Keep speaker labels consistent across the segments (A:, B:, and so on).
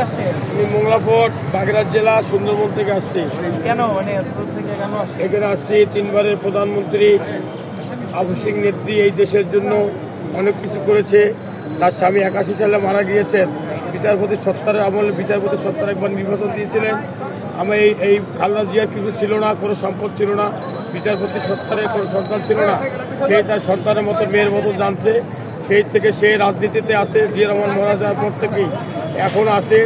A: নিকট বাগেরহাট জেলা সুন্দরবন থেকে আসছি।
B: কেন? মানে দূর থেকে কেন আসলে
A: এখানে আসছি তিনবারের প্রধানমন্ত্রী আবু সিং নেত্রী এই দেশের জন্য অনেক কিছু করেছে। তার স্বামী একাশি সালে মারা গিয়েছেন। বিচারপতি সত্তরের আমলে বিচারপতি সত্তর একবার নির্বাচন দিয়েছিলেন। আমি এই এই খালদা জিয়ার কিছু ছিল না কোনো সম্পদ ছিল না। বিচারপতি সত্তরের কোনো সন্তান ছিল না। সে তার সন্তানের মতো মেয়ের মতো জানছে। সেই থেকে সে রাজনীতিতে আছে জিয়া রহমান মারা যাওয়ার পর থেকেই এখন আছে,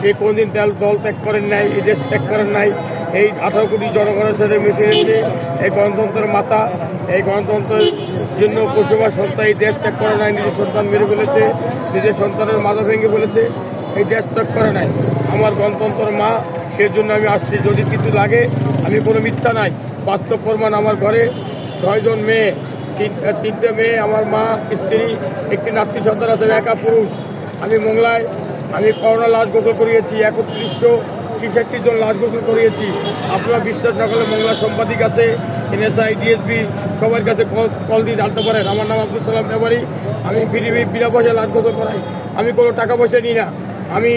A: সে কোনদিন দল দল ত্যাগ করেন নাই এই দেশ ত্যাগ করেন নাই। এই আঠারো কোটি জনগণের সাথে মিশে এসে এই গণতন্ত্রের মাথা, এই গণতন্ত্রের জন্য পশুবা সত্তা এই দেশ ত্যাগ করে নাই, নিজের সন্তান মেরে ফেলেছে, নিজের সন্তানের মাথা ভেঙে ফেলেছে, এই দেশ ত্যাগ করে নাই। আমার গণতন্ত্রের মা, সেজন্য আমি আসছি। যদি কিছু লাগে, আমি কোনো মিথ্যা নাই। বাস্তব প্রমাণ আমার ঘরে। ছয়জন মেয়ে, তিন, তিনটে মেয়ে, আমার মা, স্ত্রী, একটি নাতৃ সন্তান আছে, একা পুরুষ। আমি মোংলায় আমি করোনা লাশ গোসল করিয়েছি, একত্রিশশো ছেষট্টি জন লাশ গোসল করিয়েছি। আপনারা বিশ্বাস না করলে মোংলা সাংবাদিক আছে, এনএসআই ডিএসবি সবার কাছে কল কল দিয়ে জানতে পারেন। আমার নাম আব্দুল সালাম ব্যাপারী আমি ফিরি বিনা পয়সা লাশ গোসল করাই। আমি কোনো টাকা পয়সা নিই না। আমি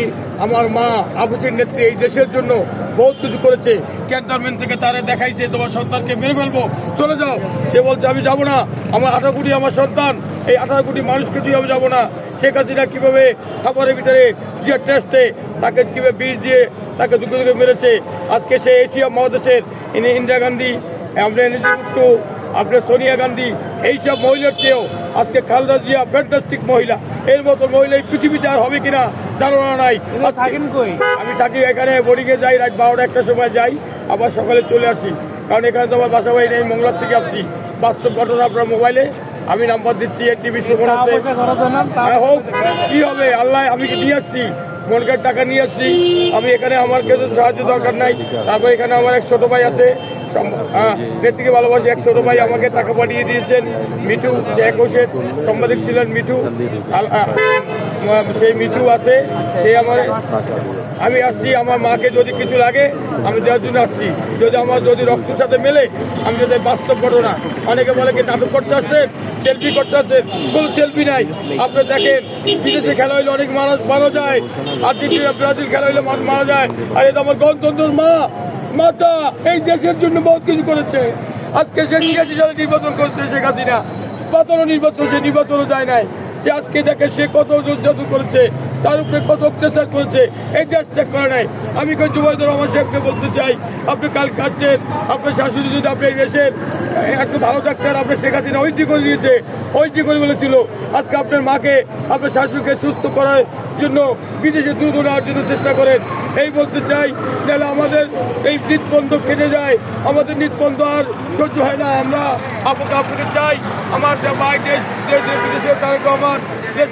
A: আমার মা আবুসির নেত্রী এই দেশের জন্য বহুত কিছু করেছে। ক্যান্টনমেন্ট থেকে তারে দেখাইছে, তোমার সন্তানকে মেরে ফেলব। চলে যাও। সে বলছে, আমি যাব না। আমার আঠারো কোটি আমার সন্তান। এই আঠারো কোটি মানুষকে দিয়ে আমি যাব না। শেখ হাসিনা কীভাবে খাবারের ভিতরে যে টেস্টে তাকে কীভাবে বিষ দিয়ে তাকে দুঃখে দুঃখে মেরেছে আজকে সে এশিয়া মহাদেশের ইনি ইন্দিরা গান্ধী আপনার নিযুক্ত আপনার সোনিয়া গান্ধী এইসব মহিলার চেয়েও আজকে খালদা জিয়া ফ্যান্টাস্টিক মহিলা। এর মতো মহিলা এই পৃথিবীতে আর হবে কিনা ধারণা নাই। আমি থাকি এখানে বোর্ডিংয়ে যাই রাত বারোটা একটা সময় যাই আবার সকালে চলে আসি। কারণ এখানে তো আমার বাসা বাড়ি নেই মংলার থেকে আসছি। বাস্তব ঘটনা আপনার মোবাইলে আমি নাম্বার দিচ্ছি এন টিভি সুমন আছে
B: হয়
A: হোক কি হবে? আল্লাহ আমি কি নিয়ে আসছি? মনকার টাকা নিয়ে আসছি। আমি এখানে আমার কেউ সাহায্য দরকার নাই তারপর এখানে আমার এক ছোট ভাই আছে। হ্যাঁ নেত্রীকে ভালোবাসি এক ছোট ভাই আমাকে টাকা পাঠিয়ে দিয়েছেন। মিঠু শেখ হোসেন সাংবাদিক ছিলেন মিঠু। সেই মিঠু আছে সে আমার আমি আসছি, আমার মাকে যদি কিছু লাগে, আমি দেওয়ার জন্য আসছি। যদি আমার যদি রক্তের সাথে মেলে, আমি যদি বাস্তব ঘটনা, অনেকে বলে কি নাটক করতে আসছেন সেলফি করতে আসছেন কোনো সেলফি নাই। আপনি দেখেন, বিদেশে খেলা হইলে অনেক মানুষ মারা যায়, আর্জেন্টিনা, ব্রাজিল খেলা হইলে মানুষ মারা যায়। আর এটা আমার গণতন্ত্রের মা, মাতা, এই দেশের জন্য বহুত কিছু করেছে। আজকে সে ছিয়াশি সালে নির্বাচন করেছে, শেখ হাসিনা। পাতানো নির্বাচন, সে নির্বাচনও যায় নাই। যে আজকে দেখে সে কত যুদ্ধ করেছে তার উপরে কত অত্যাচার করেছে, এই দেশ ত্যাগ করে নাই। আমি কোন জুবাইদুর রহমান সাহেবকে বলতে চাই, আপনি কাল খাচ্ছেন আপনার শাশুড়ি যদি আপনি এই দেশের ভালো ডাক্তার আপনার শেখ হাসিনা ঐতি করে দিয়েছে ঐতি করে বলেছিল, আজকে আপনার মাকে আপনার শাশুড়িকে সুস্থ করার জন্য, বিদেশে দূর দূরে নেওয়ার জন্য চেষ্টা করেন। এই বলতে চাই তাহলে আমাদের এই হৃদবন্ধ কেটে যায়, আমাদের হৃদবন্ধ আর সহ্য হয় না। আমরা আপনাকে আপনাকে চাই, আমার ভাই দেশ দেশ বিদেশে তারা আমার, দেশ